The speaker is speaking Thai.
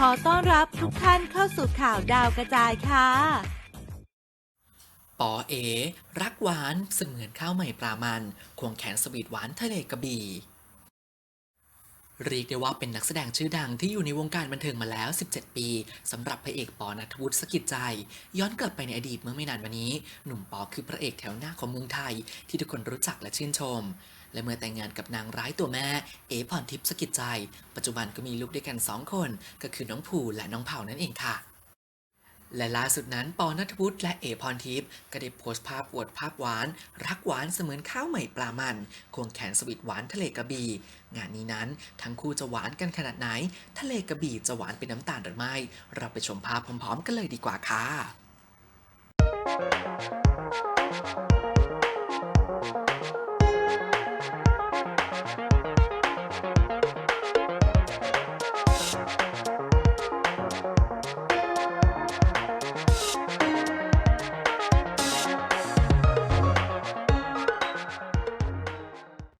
ขอต้อนรับทุกท่านเข้าสู่ข่าวดาวกระจายค่ะ ปอเอ รักหวานเสมือนข้าวใหม่ปลามัน ควงแขนสวีทหวานทะเลกระบี่ เรียกได้ว่าเป็นนักแสดงชื่อดังที่อยู่ในวงการบันเทิงมาแล้ว 17 ปีสำหรับพระเอกปอนัทวุฒิสกิจใจ ย้อนกลับไปในอดีตเมื่อไม่นานมานี้ หนุ่มปอคือพระเอกแถวหน้าของเมืองไทย ที่ทุกคนรู้จักและชื่นชม และเมื่อแต่งงานกับนางร้ายตัวแม่ เอพรทิพย์สกิจใจ ปัจจุบันก็มีลูกด้วยกันสองคน ก็คือน้องภูและน้องเผานั่นเองค่ะ และล่าสุดนั้นปอนัทวุฒิและเอพรทิพย์ก็ได้โพสต์ภาพอวดภาพหวาน รักหวานเสมือนข้าวใหม่ปลามันควงแขนสวิตหวานทะเลกระบี่งานนี้นั้นทั้งคู่จะหวานกันขนาดไหน ทะเลกระบี่จะหวานเป็นน้ำตาลหรือไม่ เราไปชมภาพพร้อมๆ กันเลยดีกว่าค่ะ